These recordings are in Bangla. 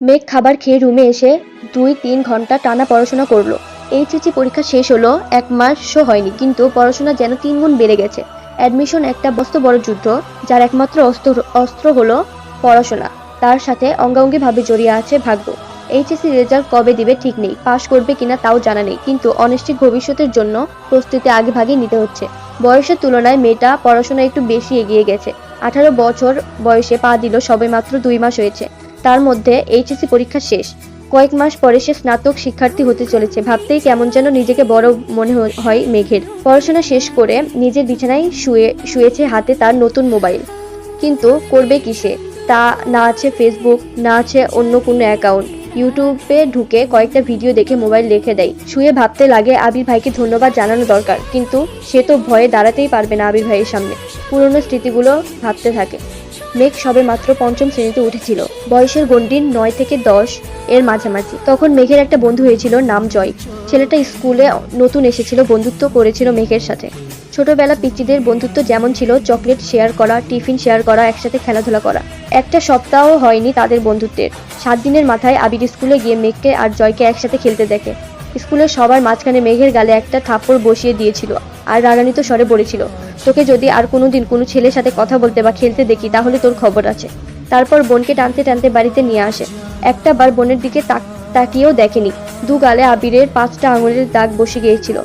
মেঘ খাবার খেয়ে রুমে এসে দুই তিন ঘণ্টা টানা পড়াশোনা করল। এইচএসসি পরীক্ষা শেষ হলো, এক মাসও হয়নি, কিন্তু পড়াশোনা যেন তিন গুণ বেড়ে গেছে। অ্যাডমিশন একটা বস্ত বড় যুদ্ধ, যার একমাত্র অস্ত্র অস্ত্র হলো পড়াশোনা। তার সাথে অঙ্গাঙ্গিভাবে জড়িয়ে আছে ভাগ্য। এইচএসসি রেজাল্ট কবে দিবে ঠিক নেই, পাশ করবে কিনা তাও জানা নেই, কিন্তু অনিশ্চিত ভবিষ্যতের জন্য প্রস্তুতি আগে ভাগে নিতে হচ্ছে। বয়সের তুলনায় মেয়েটা পড়াশোনা একটু বেশি এগিয়ে গেছে। আঠারো বছর বয়সে পা দিল সবে মাত্র দুই মাস হয়েছে। তার মধ্যে এইচএসসি পরীক্ষা শেষ। কয়েক মাস পরে সে স্নাতক শিক্ষার্থী হতে চলেছে। ভাবতেই কেমন যেন নিজেকে বড় মনে হয় মেঘের। পড়াশোনা শেষ করে নিজের বিছানায় শুয়ে, শুয়েছে হাতে তার নতুন মোবাইল। কিন্তু করবে কিসে তা না আছে ফেসবুক না আছে অন্য কোনো অ্যাকাউন্ট ইউটিউবে ঢুকে কয়েকটা ভিডিও দেখে মোবাইল রেখে দেয়। শুয়ে ভাবতে লাগে আবির ভাইকে ধন্যবাদ জানানো দরকার। কিন্তু সে তো ভয়ে দাঁড়াতেই পারবে না আবির ভাইয়ের সামনে। পুরনো স্মৃতিগুলো ভাবতে থাকে। মেঘ সবে মাত্র পঞ্চম শ্রেণীতে উঠেছিল। বয়সের গণ্ডির নয় থেকে দশ এর মাঝামাঝি। তখন মেঘের একটা বন্ধু হয়েছিল, নাম জয়। ছেলেটা স্কুলে নতুন এসেছিল, বন্ধুত্ব করেছিল মেঘের সাথে। ছোটবেলা পিচিদের বন্ধুত্ব যেমন ছিল, চকলেট শেয়ার করা, টিফিন শেয়ার করা, একসাথে খেলাধুলা করা। একটা সপ্তাহ হয়নি তাদের বন্ধুত্বের। সাত দিনের মাথায় আবির স্কুলে গিয়ে মেঘকে আর জয়কে একসাথে খেলতে দেখে। স্কুলের সবার মাঝখানে মেঘের গালে একটা থাপ্পড় বসিয়ে দিয়েছিল। আর রাগান্বিত স্বরে বলেছিল, তোকে যদি আর কোনো দিন কোনো ছেলের সাথে কথা বলতে বা খেলতে দেখি, তাহলে তোর খবর আছে। তারপর বোনকে টানতে টানতে বাড়িতে নিয়ে আসে। একটা বার বোনের দিকে তাক- তাকিয়েও দেখেনি। দু গালে আবিরের পাঁচটা আঙুলের দাগ বসে গিয়েছিল।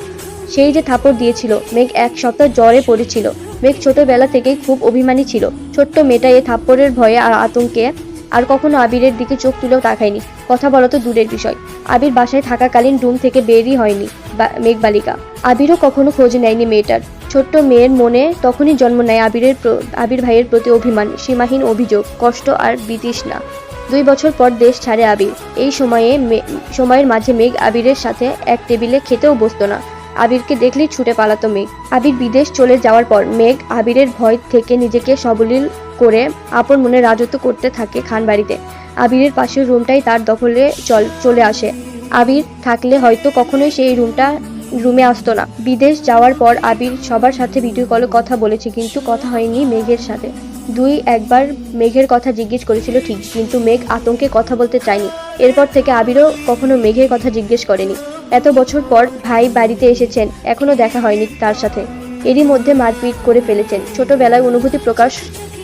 সেই যে থাপড় দিয়েছিল, মেঘ এক সপ্তাহ জ্বরে পড়েছিল। মেঘ ছোটবেলা থেকেই খুব অভিমানী ছিল। ছোট্ট মেয়েটা এই থাপ্পড়ের ভয়ে আর আতঙ্কে আর কখনো আবিরের দিকে চোখ তুলেও তাকায়নি। কথা বলা তো দূরের বিষয়। আবির বাসায় থাকাকালীন রুম থেকে বেরই হয়নি বা- মেঘ বালিকা আবিরও কখনো খোঁজ নেয়নি মেয়েটার। ছোট্ট মেয়ের মনে তখনই জন্ম নেয় আবিরের আবির ভাইয়ের প্রতি অভিমান, সীমাহীন অভিযোগ, কষ্ট আর বিতৃষ্ণা। দুই বছর পর দেশ ছাড়ে আবির। এই সময়ে সময়ের মাঝে মেঘ আবিরের সাথে এক টেবিলে খেতেও বসতো না। আবিরকে দেখলেই ছুটে পালাতো মেঘ। আবির বিদেশ চলে যাওয়ার পর মেঘ আবিরের ভয় থেকে নিজেকে সবলীল করে আপন মনে রাজত্ব করতে থাকে খানবাড়িতে আবিরের পাশের রুমটাই তার দখলে চল আসে। আবির থাকলে হয়তো কখনোই সেই রুমটা, রুমে আসতো না। বিদেশ যাওয়ার পর আবির সবার সাথে ভিডিও কলে কথা বলেছে, কিন্তু কথা হয়নি মেঘের সাথে। দুই একবার মেঘের কথা জিজ্ঞেস করেছিল ঠিক, কিন্তু মেঘ আতঙ্কে কথা বলতে চায়নি। এরপর থেকে আবিরও কখনো মেঘের কথা জিজ্ঞেস করেনি। এত বছর পর ভাই বাড়িতে এসেছেন, এখনও দেখা হয়নি তার সাথে। এরই মধ্যে মারপিট করে ফেলেছেন। ছোটবেলায় অনুভূতি প্রকাশ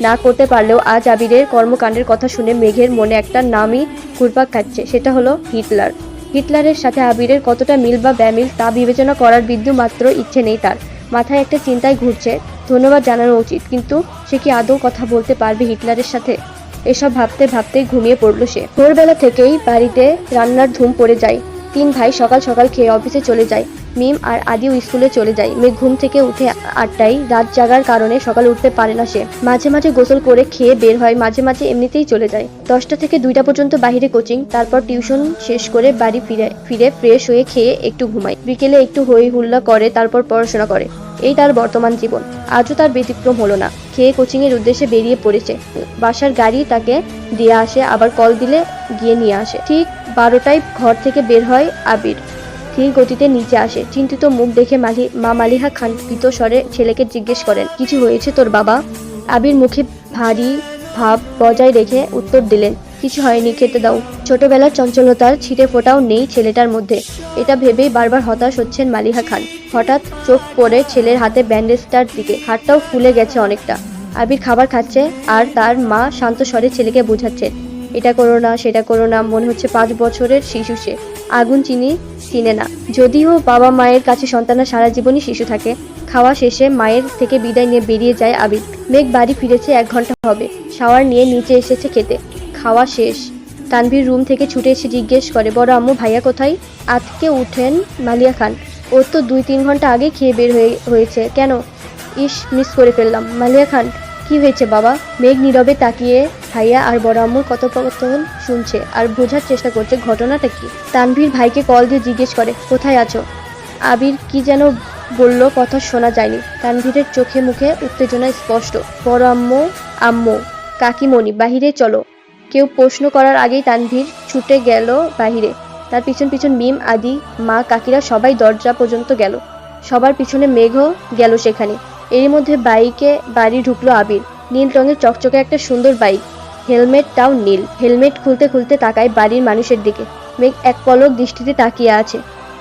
না করতে পারলেও আজ আবিরের কর্মকাণ্ডের কথা শুনে মেঘের মনে একটা নামই ঘুরপাক খাচ্ছে। সেটা হলো হিটলার। হিটলারের সাথে আবিরের কতটা মিল বা ব্যামিল তা বিবেচনা করার বিন্দু মাত্র ইচ্ছে নেই তার। মাথায় একটা চিন্তায় ঘুরছে। ধন্যবাদ জানানো উচিত, কিন্তু সে কি আদৌ কথা বলতে পারবে হিটলারের সাথে? এসব ভাবতে ভাবতেই ঘুমিয়ে পড়ল সে। ভোরবেলা থেকেই বাড়িতে রান্নার ধুম পড়ে যায়। তিন ভাই সকাল সকাল খেয়ে অফিসে চলে যায়। মিম আর আদিও স্কুলে চলে যায়। মেয়ে ঘুম থেকে উঠে আটটায় রাত জাগার কারণে সকালে উঠতে পারে না সে। মাঝে মাঝে গোসল করে খেয়ে বের হয়, মাঝে মাঝে এমনিতেই চলে যায়। দশটা থেকে দুইটা পর্যন্ত বাইরে কোচিং, তারপর টিউশন শেষ করে বাড়ি ফিরে ফিরে ফ্রেশ হয়ে খেয়ে একটু ঘুমায়। বিকেলে একটু হই হুল্লা করে, তারপর পড়াশোনা করে। এই তার বর্তমান জীবন। আজও তার ব্যতিক্রম হলো না। খেয়ে কোচিংয়ের উদ্দেশ্যে বেরিয়ে পড়েছে। বাসার গাড়ি তাকে দিয়ে আসে, আবার কল দিলে গিয়ে নিয়ে আসে। ঠিক বারোটায় ঘর থেকে বের হয় আবির। ধীর গতিতে নিচে আসে। চিন্তিত মুখ দেখে মালি মা মালিহা খান কৃত স্বরে ছেলেকে জিজ্ঞেস করেন কিছু হয়েছে তোর বাবা? আবির মুখে ভারী ভাব বজায় রেখে উত্তর দিলেন কিছু হয়নি, খেতে দাও। ছোটবেলার চঞ্চলতার ছিটে ফোটাও নেই ছেলেটার মধ্যে। এটা ভেবেই বারবার হতাশ হচ্ছেন মালিহা খান। হঠাৎ চোখ পড়ে ছেলের হাতে ব্যান্ডেজটার দিকে। হাতটাও ফুলে গেছে অনেকটা। আবির খাবার খাচ্ছে আর তার মা শান্ত স্বরে ছেলেকে বোঝাচ্ছেন, এটা করো না, সেটা করো না, মনে হচ্ছে পাঁচ বছরের শিশু সে। আগুন চিনি, চিনে না। যদিও বাবা মায়ের কাছে সন্তানের সারা জীবনই শিশু থাকে, খাওয়া শেষে মায়ের থেকে বিদায় নিয়ে বেরিয়ে যায় আবির। মেঘ বাড়ি ফিরেছে, এক ঘণ্টা হবে। শাওয়ার নিয়ে নিচে এসেছে খেতে। খাওয়া শেষ। তানভীর রুম থেকে ছুটে এসে জিজ্ঞেস করে, বড় আম্মু, ভাইয়া কোথায়? আজকে উঠেন মালিয়া খান। ওর তো দুই তিন ঘণ্টা আগে খেয়ে বের হয়ে হয়েছে। কেন? ইস মিস করে ফেললাম। মালিয়া খান, কি হয়েছে বাবা? মেঘ নীরবে তাকিয়ে, ভাইয়া আর বড় আম্মুর কথোপকথন শুনছে আর বোঝার চেষ্টা করছে, ঘটনাটা কি? তানভীর ভাইকে কল দিয়ে জিজ্ঞেস করে, কোথায় আছো? আবির কি যেন বলল, কথা শোনা যায়নি। তানভীরের চোখে মুখে উত্তেজনা স্পষ্ট, বড় আম্মু আম্মু, কাকিমণি, বাহিরে চলো। কেউ প্রশ্ন করার আগেই তানভীর ছুটে গেল বাহিরে। তার পিছন পিছন মিম, আদি, মা, কাকিরা সবাই দরজা পর্যন্ত গেল। সবার পিছনে মেঘও গেল সেখানে। এরই মধ্যে বাইকে বাড়ি ঢুকলো আবির। নীল রঙের চকচকে একটা সুন্দর বাইক। হেলমেটটাও নীল। হেলমেট খুলতে খুলতে তাকায় বাড়ির মানুষের দিকে। মেঘ এক পলক দৃষ্টিতে তাকিয়ে আছে।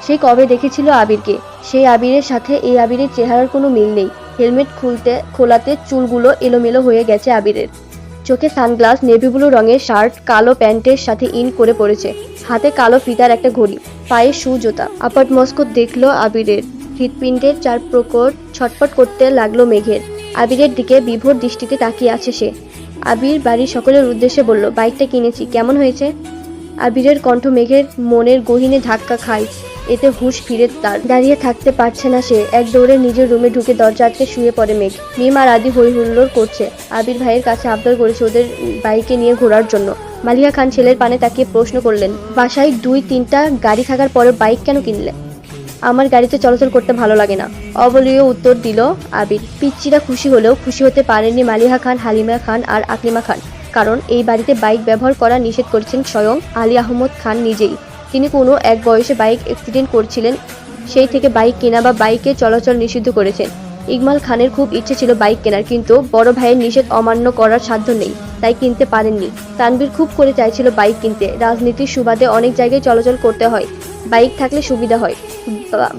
সে কবে দেখেছিল আবিরকে? সেই আবিরের সাথে এই আবিরের চেহারার কোনো মিল নেই। হেলমেট খুলতে খোলাতে চুলগুলো এলোমেলো হয়ে গেছে আবিরের। চোখে সানগ্লাস, নেভি ব্লু রঙের শার্ট, কালো প্যান্টের সাথে ইন করে পড়েছে। হাতে কালো ফিতার একটা ঘড়ি, পায়ে শু জোতা। আপাট মস্কো দেখল আবিরের। হৃৎপিণ্ডের চার প্রকট ছটপট করতে লাগল মেঘের। আবিরের দিকে বিভোর দৃষ্টিতে তাকিয়ে আছে সে। আবির বাড়ির সকলের উদ্দেশ্যে বলল, বাইকটা কিনেছি, কেমন হয়েছে? আবিরের কণ্ঠ মেঘের মনের গহিনে ধাক্কা খায়। এতে হুশ ফিরে তার। দাঁড়িয়ে থাকতে পারছে না সে। এক দৌড়ে নিজের রুমে ঢুকে দরজা আটকে শুয়ে পড়ে মেঘ। মিম আর আদি হই হুল্লোড় করছে। আবির ভাইয়ের কাছে আবদার করেছে ওদের বাইকে নিয়ে ঘোরার জন্য। মালিয়া খান ছেলের পানে তাকিয়ে প্রশ্ন করলেন, বাসায় দুই, তিনটা গাড়ি থাকার পরে বাইক কেন কিনলে? আমার গাড়িতে চলাচল করতে ভালো লাগে না। অবলীয় উত্তর দিল আবির। পিচ্চিরা খুশি হলেও খুশি হতে পারেননি মালিহা খান, হালিমা খান আর আকলিমা খান। কারণ এই বাড়িতে বাইক ব্যবহার করা নিষেধ করেছেন স্বয়ং আলী আহমদ খান নিজেই। তিনি কোনো এক বয়সে বাইক অ্যাক্সিডেন্ট করছিলেন, সেই থেকে বাইক কেনা বা বাইকে চলাচল নিষিদ্ধ করেছেন। ইকমাল খানের খুব ইচ্ছে ছিল বাইক কেনার, কিন্তু বড় ভাইয়ের নিষেধ অমান্য করার সাধ্য নেই, তাই কিনতে পারেননি। তানবীর খুব করে চাইছিল বাইক কিনতে। রাজনীতির সুবাদে অনেক জায়গায় চলাচল করতে হয়, বাইক থাকলে সুবিধা হয়।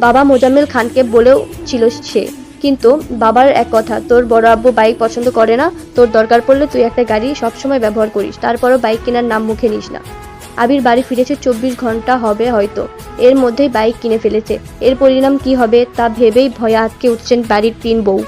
বাবা মোজাম্মেল খানকে বলেও ছিল সে। কিন্তু বাবার এক কথা, তোর বড় আব্বু বাইক পছন্দ করে না, তোর দরকার পড়লে তুই একটা গাড়ি সবসময় ব্যবহার করিস, তারপরও বাইক কেনার নাম মুখে নিস না। আবির বাড়ি ফিরেছে চব্বিশ ঘণ্টা হবে হয়তো, এর মধ্যেই বাইক কিনে ফেলেছে, এর পরিণাম কি হবে তা ভেবেই ভয়ে আটকে উঠছেন বাড়ির তিন বউ।